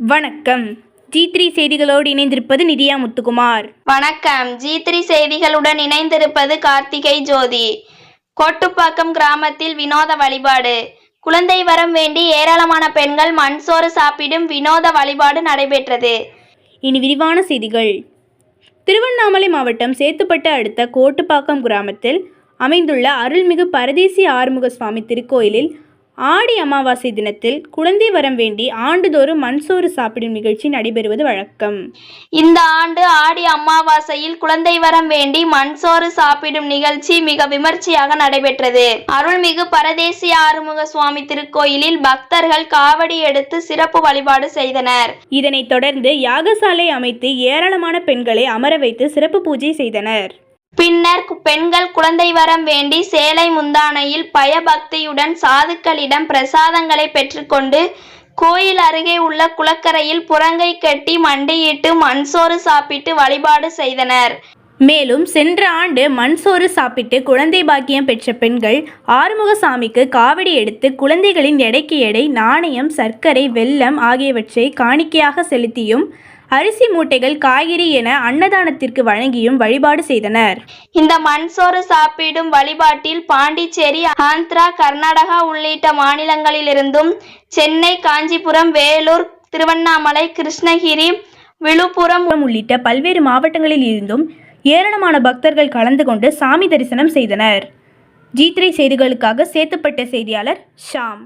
வணக்கம். G three செய்திகளோடு இணைந்திருப்பது நிதியா முத்துக்குமார். வணக்கம். ஜி த்ரீ செய்திகளுடன் இணைந்திருப்பது கார்த்திகை ஜோதி. கோட்டுப்பாக்கம் கிராமத்தில் வினோத வழிபாடு. குழந்தை வரம் வேண்டி ஏராளமான பெண்கள் மண்சோறு சாப்பிடும் வினோத வழிபாடு நடைபெற்றது. இனி விரிவான செய்திகள். திருவண்ணாமலை மாவட்டம் சேத்துப்பட்டு அடுத்த கோட்டுப்பாக்கம் கிராமத்தில் அமைந்துள்ள அருள்மிகு பரதேசி ஆறுமுக சுவாமி திருக்கோயிலில் ஆடி அமாவாசை தினத்தில் குழந்தை வரம் வேண்டி ஆண்டுதோறும் மண்சோறு சாப்பிடும் நிகழ்ச்சி நடைபெறுவது வழக்கம். இந்த ஆண்டு ஆடி அமாவாசையில் குழந்தை வரம் வேண்டி மண்சோறு சாப்பிடும் நிகழ்ச்சி மிக விமர்சையாக நடைபெற்றது. அருள்மிகு பரதேசி ஆறுமுக சுவாமி திருக்கோயிலில் பக்தர்கள் காவடி எடுத்து சிறப்பு வழிபாடு செய்தனர். இதனைத் தொடர்ந்து யாகசாலை அமைத்து ஏராளமான பெண்களை அமர வைத்து சிறப்பு பூஜை செய்தனர். பின்னர் பெண்கள் குழந்தை வரம் வேண்டி சேலை முந்தானையில் பயபக்தியுடன் சாதுக்களிடம் பிரசாதங்களை பெற்றுக்கொண்டு கோயில் அருகே உள்ள குளக்கரையில் புறங்கை கட்டி மண்டியிட்டு மண்சோறு சாப்பிட்டு வழிபாடு செய்தனர். மேலும் சென்ற ஆண்டு மண்சோறு சாப்பிட்டு குழந்தை பாக்கியம் பெற்ற பெண்கள் ஆறுமுகசாமிக்கு காவடி எடுத்து குழந்தைகளின் எடைக்கு எடை நாணயம் சர்க்கரை வெல்லம் ஆகியவற்றை காணிக்கையாக செலுத்தியும் அரிசி மூட்டைகள் காய்கறி என அன்னதானத்திற்கு வழங்கியும் வழிபாடு செய்தனர். இந்த மண்சோறு சாப்பிடும் வழிபாட்டில் பாண்டிச்சேரி ஆந்திரா கர்நாடகா உள்ளிட்ட மாநிலங்களிலிருந்தும் சென்னை காஞ்சிபுரம் வேலூர் திருவண்ணாமலை கிருஷ்ணகிரி விழுப்புரம் உள்ளிட்ட பல்வேறு மாவட்டங்களில் இருந்தும் ஏராளமான பக்தர்கள் கலந்து கொண்டு சாமி தரிசனம் செய்தனர். ஜி த்ரீ செய்திகளுக்காக சேத்துப்பட்ட செய்தியாளர் ஷாம்.